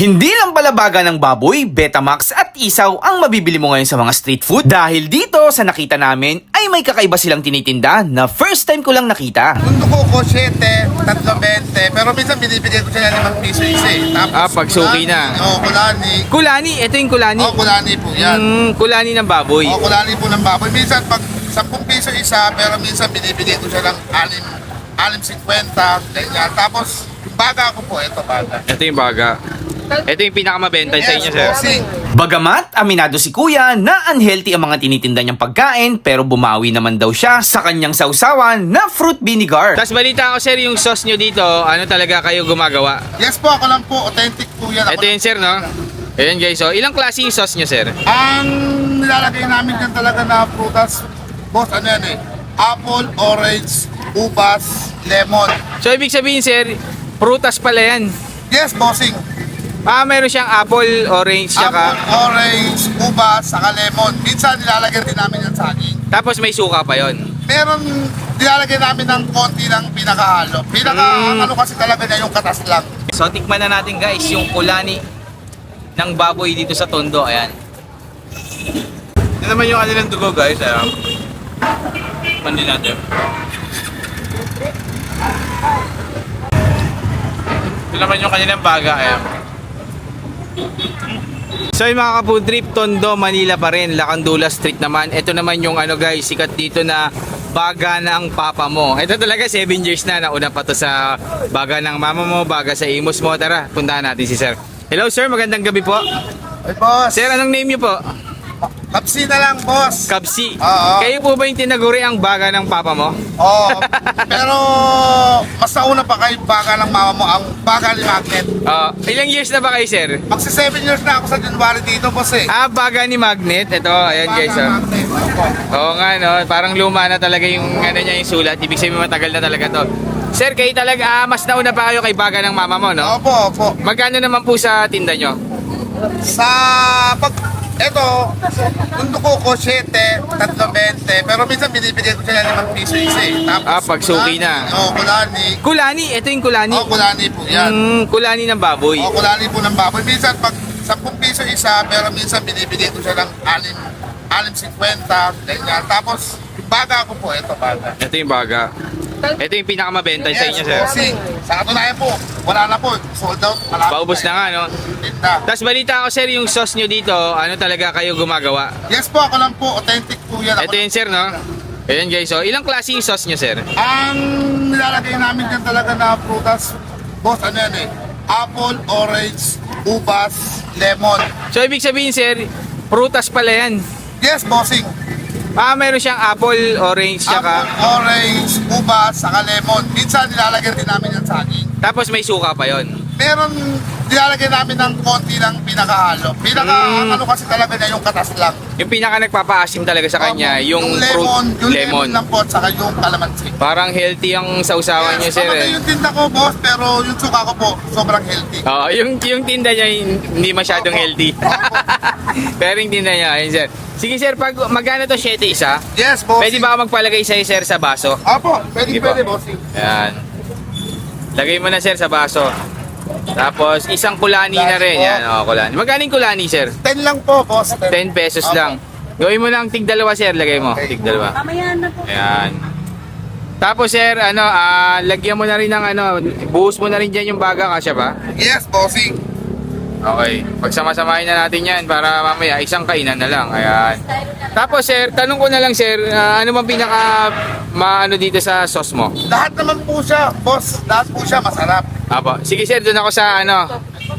Hindi lang balabaga ng baboy, Betamax at isaw ang mabibili mo ngayon sa mga street food dahil dito sa nakita namin ay may kakaiba silang tinitinda na first time ko lang nakita. Mundo ko ko 7, 320, pero minsan binibigyan ko siya ng 5 piso isa eh. Tapos, Ah, pag suki na. Oo, kulani. Kulani, ito yung kulani. Oo, kulani po yan. Mm, kulani ng baboy. Oo, kulani po ng baboy. Minsan pag 10 piso isa, pero minsan binibigyan ko siya ng 6, 6.50, ganyan. Tapos, yung baga ko po, ito baga. Ito yung baga. Ito yung pinakamabenta sa inyo, sir. Bagamat aminado si kuya na unhealthy ang mga tinitinda niyang pagkain pero bumawi naman daw siya sa kanyang sausawan na fruit vinegar. Tapos balita ko, sir, yung sauce nyo dito, ano talaga kayo gumagawa? Yes po, ako lang po. Authentic po yan. Ako Ito yun, sir, no? Ayan, guys. So, ilang klase yung sauce nyo, sir? Ang nilalagay namin dyan talaga na prutas, boss, ano yan eh? Apple, orange, ubas, lemon. So, ibig sabihin, sir, prutas pala yan. Yes, bossing. Ah, meron siyang apple, orange, Apple, tsaka... orange, ubas, saka lemon. Minsan nilalagay din namin yan sa saging. Tapos may suka pa yon. Meron, nilalagay namin ng konti ng pinakahalo. Pinaka, Mm. ano kasi talaga niya yung katas lang. So, tikman na natin, guys, yung kulani ng baboy dito sa Tondo. Ayan. Ito naman yung kanilang dugo guys. Ayan. Pandi natin. Ito naman yung kanilang baga. Ayan. So yung mga ka-food trip, Tondo, Manila pa rin, Lacandula Street naman. Ito naman yung ano guys, sikat dito na baga ng papa mo. Ito talaga 7 years na, nauna pa to sa baga ng mama mo, baga sa imus mo. Tara, puntahan natin si sir. Hello sir, magandang gabi po. Ay, boss. Sir, anong name niyo po? Kapsi na lang, boss. Kabsi. Oo. Kayo po ba yung tinaguri ang baga ng papa mo? Oo. pero, mas nauna pa kay baga ng mama mo, ang baga ni Magnet. Ah, ilang years na ba kayo sir? Magsi 7 years na ako sa January dito, boss eh. Ah, baga ni Magnet. Ito, ayan guys. Baga Oh. Magnet. Opo. Oo nga no, parang luma na talaga yung ano niya yung sulat. Ibig sabihin matagal na talaga to. Sir, kayo talaga ah, mas nauna pa kayo kay baga ng mama mo, no? Opo, opo. Magkano naman po sa tinda nyo? Sa pag eto, mundo ko ko 7, 320, pero minsan binibigyan ko ng 5 piso isa eh. Tapos, Ah, pag suki na. Oo, kulani. Kulani, ito yung kulani. Oo, kulani po yan. Mm, kulani ng baboy. Oo, kulani po ng baboy. Minsan pag 10 piso isa, pero minsan binibigyan ko siya ng 6, 6.50, ganyan. Tapos, baga ko po, ito baga. Ito yung baga. Ito yung pinakamabenta sa inyo, sir. bossing. Sa katunayan po, wala na po. Sold out. Malapit Paubos na nga, no? Tinda. Tapos balita ko, sir, yung sauce nyo dito, ano talaga kayo gumagawa? Yes po, ako lang po. Authentic po yan. Ako Ito yun, sir, no? Ayan guys, so ilang klase yung sauce nyo, sir? Ang nilalagay namin dyan talaga na prutas, boss, ano yan eh? Apple, orange, ubas, lemon. So ibig sabihin, sir, prutas pala yan. Yes, bossing. Ah, meron siyang apple, orange, tsaka... Apple, orange, ubas, saka lemon. Minsan nilalagay din namin yan sa saging. Tapos may suka pa yon. Meron, nilalagay namin ng konti ng pinakahalo. Pinaka, Mm. ano kasi talaga niya yung katas lang. Yung pinaka nagpapaasim talaga sa kanya, yung, lemon, fruit, yung lemon. lemon. lang po, at saka yung kalamansi. Parang healthy ang sausawan niyo, sir. Eh. yung tinda ko, boss, pero yung suka ko po, sobrang healthy. Oo, yung, yung tinda niya hindi masyadong Opo. healthy. Pero yung tinda niya, ayun, sir. Sige, sir, pag magkano to 7 isa? Yes, bossing. Pwede ba ako magpalagay sa'yo, sir, sa baso? Opo, pwede, Sige po. pwede, bossing. Yan. Lagay mo na, sir, sa baso. Tapos, isang kulani na rin. Yan, oh, kulani. Magkano yung kulani, sir? 10 lang po, boss. 10 pesos Opo. lang. Gawin mo lang tig dalawa, sir. Lagay mo. Okay. Tig dalawa. Mamaya na po. Ayan. Tapos sir, ano, ah, lagyan mo na rin ng ano, buhos mo na rin dyan yung baga, kasya ba? Yes, bossing. Okay. Pagsama-samahin na natin yan para mamaya isang kainan na lang. Ayan. Tapos sir, tanong ko na lang sir, ah, ano bang pinaka maano dito sa sauce mo? Lahat naman po siya, boss. Lahat po siya masarap. Apo. Sige sir, doon ako sa ano,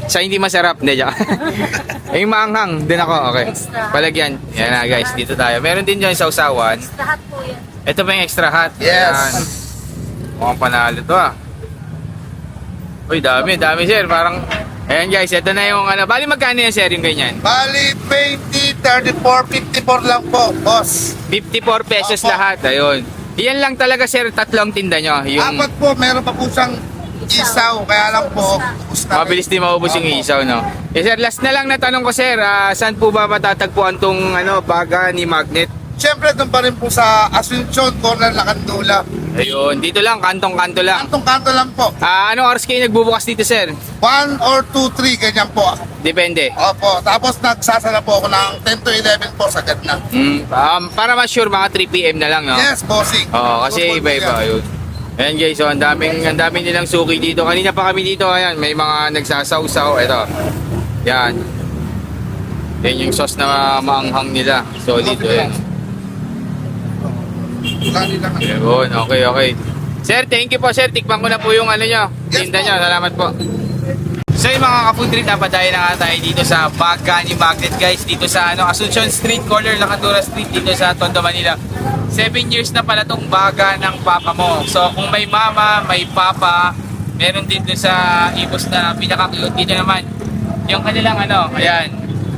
sa hindi masarap. Hindi, joke. yung maanghang, doon ako. Okay. Palagyan. Yan na guys, dito tayo. Meron din dyan sa usawan. Lahat po yan. Ito ba yung extra hot? Yes. Ayan. Mukhang panalo to ah. Uy, dami, dami sir. Parang, ayan guys, ito na yung ano. Bali magkano yan sir yung ganyan? Bali, 20, 34, 54 lang po, boss. 54 pesos Opo. lahat. Ayun. Iyan lang talaga sir, tatlong tinda nyo. Yung Apat po, meron pa po siyang isaw. Kaya lang po, ubus na. mabilis din maubos yung isaw, no? Eh sir, last na lang na tanong ko sir, ah, saan po ba matatagpuan tong ano, baga ni Magnet? Siyempre, doon pa rin po sa Asuncion, corner Lacandula. Ayun, dito lang, kantong-kanto lang. Kantong kanto lang po. Ah, anong oras kayo nagbubukas dito, sir? 1 or 2, 3, ganyan po. Depende. Opo, tapos nagsasara po ako ng 10 to 11 po sagad na. Mm, um, para ma-sure, mga 3 p.m. na lang, no? Yes, bossing. Oo, kasi Opo, iba-iba. yan. Ayan guys, so ang daming, ang daming nilang suki dito. Kanina pa kami dito, ayan, may mga nagsasawsaw. Ito. Yan. Yan yung sauce na maanghang nila. Solid, ayan. Lali lang. Ayun, okay, okay. Sir, thank you po, sir. Tikman ko na po yung ano nyo. Tinda nyo. Salamat po. So yung mga ka-food trip, napadayo na nga tayo dito sa Bagani Magnet guys. Dito sa ano, Asuncion Street, corner Lacandura Street, dito sa Tondo, Manila. 7 years na pala tong baga ng papa mo. So kung may mama, may papa, meron din dun sa Ibos na pinaka-cute dito naman. Yung kanilang ano, ayan,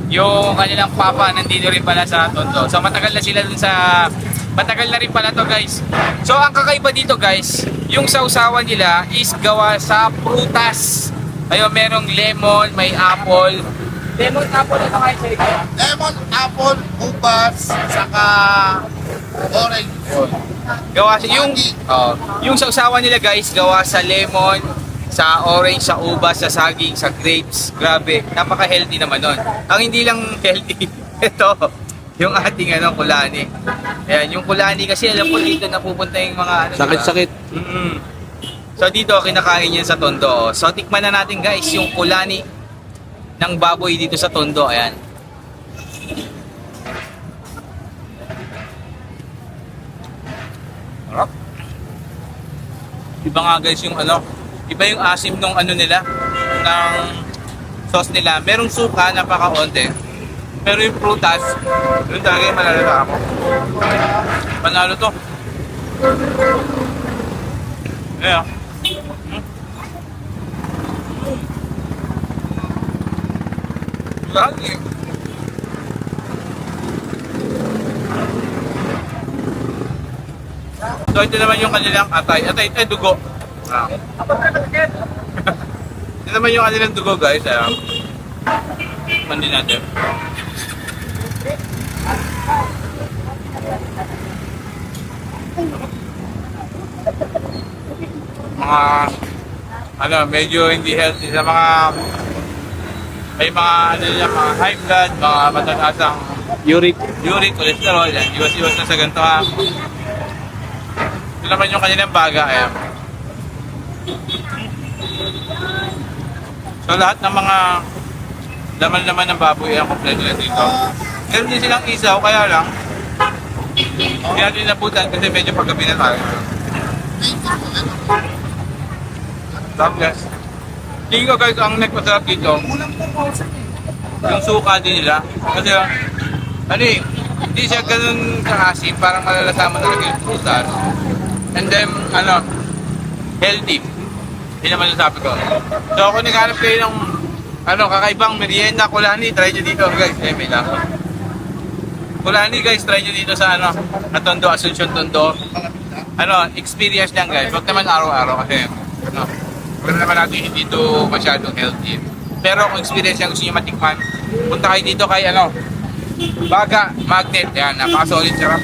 yung kanilang papa nandito rin pala sa Tondo. So matagal na sila dun sa matagal na rin pala to guys. So ang kakaiba dito guys, yung sausawan nila is gawa sa prutas. Ayun, merong lemon, may apple. Lemon, apple, ano kayo sa likod? Lemon, apple, ubas, saka orange. Gawa sa, yung, oh, yung sausawan nila guys, gawa sa lemon, sa orange, sa ubas, sa saging, sa grapes. Grabe, napaka-healthy naman nun. Ang hindi lang healthy, ito, yung ating ano, kulani. Ayan, yung kulani kasi alam ko dito napupunta yung mga ano. Sakit-sakit. Mm. So dito kinakain yan sa Tondo. So tikman na natin guys yung kulani ng baboy dito sa Tondo. Ayan. Sarap. Iba nga guys yung ano, iba yung asim nung ano nila, ng sauce nila. Merong suka, napaka-onte. Pero yung prutas, yun talaga yung malalala ako. Panalo to. Yeah. Lagi. So ito naman yung kanilang atay. Atay, atay, dugo. Ah. ito naman yung kanilang dugo guys. Ah. Mandi natin. mga ano, medyo hindi healthy sa mga may mga ano yan, mga high blood, mga matataasang Uric. uric, cholesterol, yan. Iwas-iwas na sa ganito ha. Ito naman yung kanilang baga, ayan. So lahat ng mga laman-laman ng baboy ay kompleto na dito. Meron din silang isaw, kaya lang hindi natin nabutan kasi medyo paggabi na tayo. Tapos, tingin ko guys, ang nagpasarap dito, yung suka din nila. Kasi, ano eh, hindi siya ganun kaasim, parang malalasa mo talaga yung prutas. And then, ano, healthy. Yun naman yung sabi ko. So, kung naghanap kayo ng, ano, kakaibang merienda, kulani, try nyo dito, guys. Eh, may lang. Kulani, guys, try nyo dito sa, ano, Atondo, Asuncion Tondo. Ano, experience lang, guys. Huwag naman araw-araw kasi, ano, alam naman natin hindi ito masyadong healthy. Pero kung experience yan gusto nyo matikman, punta kayo dito kay ano, Baga Magnet. Yan, napaka-solid sarap.